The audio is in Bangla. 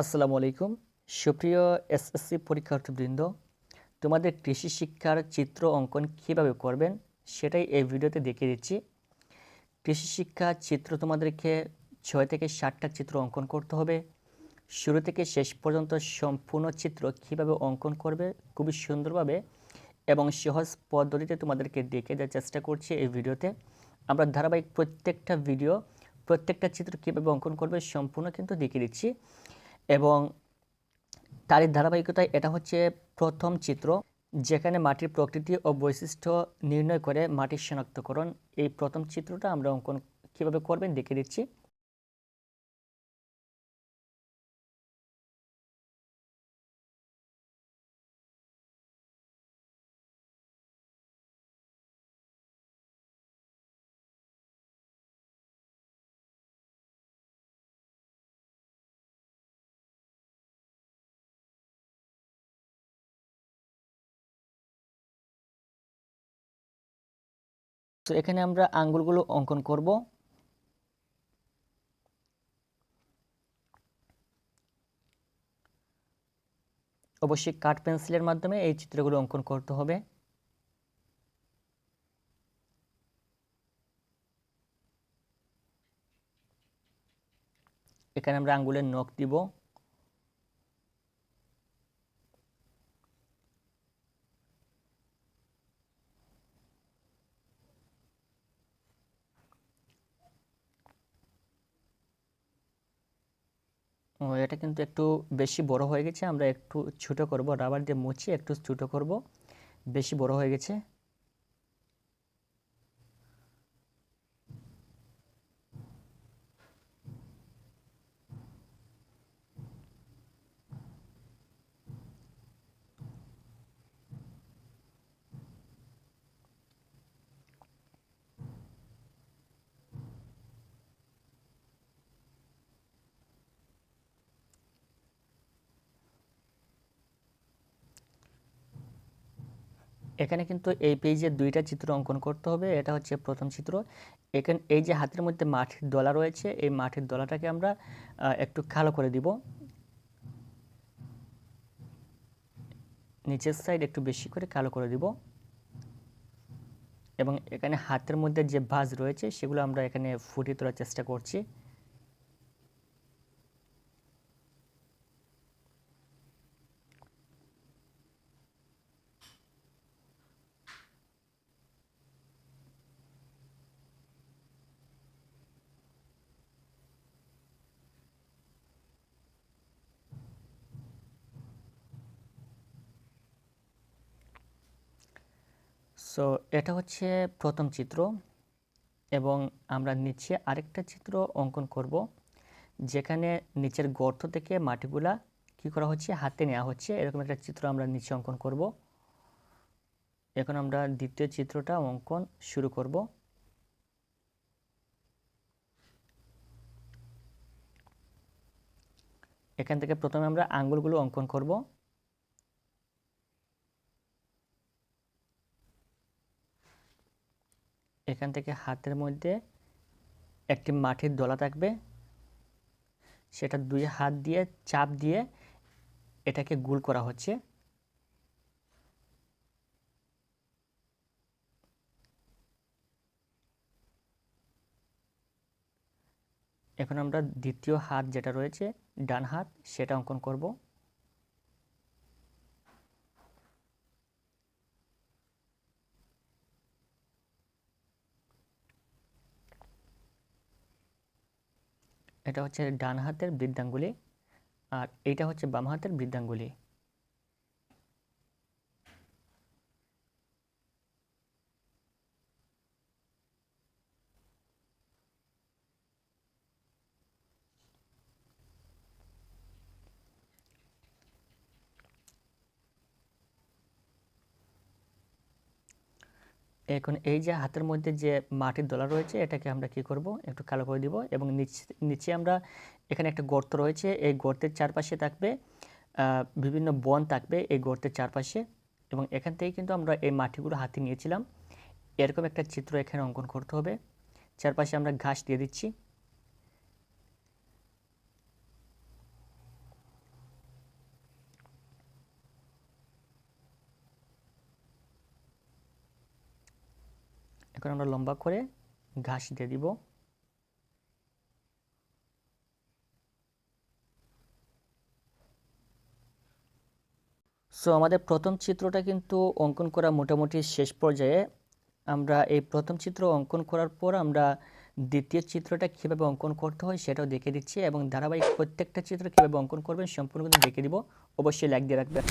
আসসালামু আলাইকুম। সুপ্রিয় এসএসসি পরীক্ষার্থীবৃন্দ, তোমাদের কৃষি শিক্ষার চিত্র অঙ্কন কীভাবে করবেন সেটাই এই ভিডিওতে দেখিয়ে দিচ্ছি। কৃষি শিক্ষা চিত্র তোমাদেরকে ছয় থেকে ষাটটা চিত্র অঙ্কন করতে হবে। শুরু থেকে শেষ পর্যন্ত সম্পূর্ণ চিত্র কীভাবে অঙ্কন করবে খুবই সুন্দরভাবে এবং সহজ পদ্ধতিতে তোমাদেরকে দেখে দেওয়ার চেষ্টা করছি এই ভিডিওতে। আমরা ধারাবাহিক প্রত্যেকটা ভিডিও, প্রত্যেকটা চিত্র কীভাবে অঙ্কন করবে সম্পূর্ণ কিন্তু দেখিয়ে দিচ্ছি। এবং তারই ধারাবাহিকতায় এটা হচ্ছে প্রথম চিত্র যেখানে মাটির প্রকৃতি ও বৈশিষ্ট্য নির্ণয় করে মাটির শনাক্তকরণ। এই প্রথম চিত্রটা আমরা অঙ্কন কীভাবে করবেন দেখে দিচ্ছি। তো এখানে আমরা আঙ্গুলগুলো অঙ্কন করব। অবশ্যই কাঠ পেন্সিলের মাধ্যমে এই চিত্রগুলো অঙ্কন করতে হবে। এখানে আমরা আঙ্গুলের নখ দিব। এটা কিন্তু একটু বেশি বড় হয়ে গেছে, আমরা একটু ছোটো করব, রাবার দিয়ে মুছিয়ে একটু ছোটো করব, বেশি বড় হয়ে গেছে। এখানে কিন্তু এই পেজে দুইটা চিত্র অঙ্কন করতে হবে, এটা হচ্ছে প্রথম চিত্র। এখানে, এই যে হাতের মধ্যে মাটির দলা রয়েছে, এই মাটির দলাটাকে আমরা একটু কালো করে দিব। নিচের সাইড একটু বেশি করে কালো করে দিব। এবং এখানে হাতের মধ্যে যে ভাঁজ রয়েছে, সেগুলো আমরা এখানে ফুটিয়ে তোলার চেষ্টা করছি। সো এটা হচ্ছে প্রথম চিত্র এবং আমরা নিচে আরেকটা চিত্র অঙ্কন করব, যেখানে নিচের গর্ত থেকে মাটিগুলা কি করা হচ্ছে, হাতে নেওয়া হচ্ছে। এরকম একটা চিত্র আমরা নিচে অঙ্কন করব। এখন আমরা দ্বিতীয় চিত্রটা অঙ্কন শুরু করব। এখান থেকে প্রথমে আমরা আঙ্গুলগুলো অঙ্কন করব। এখান থেকে হাতের মধ্যে একটি মাটির দলা থাকবে। সেটা দুই হাত দিয়ে চাপ দিয়ে এটাকে গুল করা হচ্ছে। এখন আমরা দ্বিতীয় হাত যেটা রয়েছে, ডান হাত, সেটা অঙ্কন করব। এটা হচ্ছে ডান হাতের বৃদ্ধাঙ্গুলি আর এটা হচ্ছে বাম হাতের বৃদ্ধাঙ্গুলি এখন এই যে হাতের মধ্যে যে মাটির দোলা রয়েছে, এটাকে আমরা কি করব? একটু কালো করে দিব এবং নিচে আমরা এখানে একটা গর্ত রয়েছে। এই গর্তের চারপাশে থাকবে বিভিন্ন বন থাকবে এই গর্তের চারপাশে এবং এখান থেকে কিন্তু আমরা এই মাটিগুলো হাতে নিয়েছিলাম। এরকম একটা চিত্র এখানে অঙ্কন করতে হবে। চারপাশে আমরা ঘাস দিয়ে দিচ্ছি। এখন আমরা লম্বা করে ঘাস দিয়ে দিব। সো আমাদের প্রথম চিত্রটা কিন্তু অঙ্কন করা মোটামুটি শেষ পর্যায়ে। আমরা এই প্রথম চিত্র অঙ্কন করার পর আমরা দ্বিতীয় চিত্রটা কীভাবে অঙ্কন করতে হয় সেটাও দেখে দিচ্ছি এবং ধারাবাহিক প্রত্যেকটা চিত্র কীভাবে অঙ্কন করবেন সম্পূর্ণ কিন্তু দেখে দিব। অবশ্যই লাইক দিয়ে রাখবেন।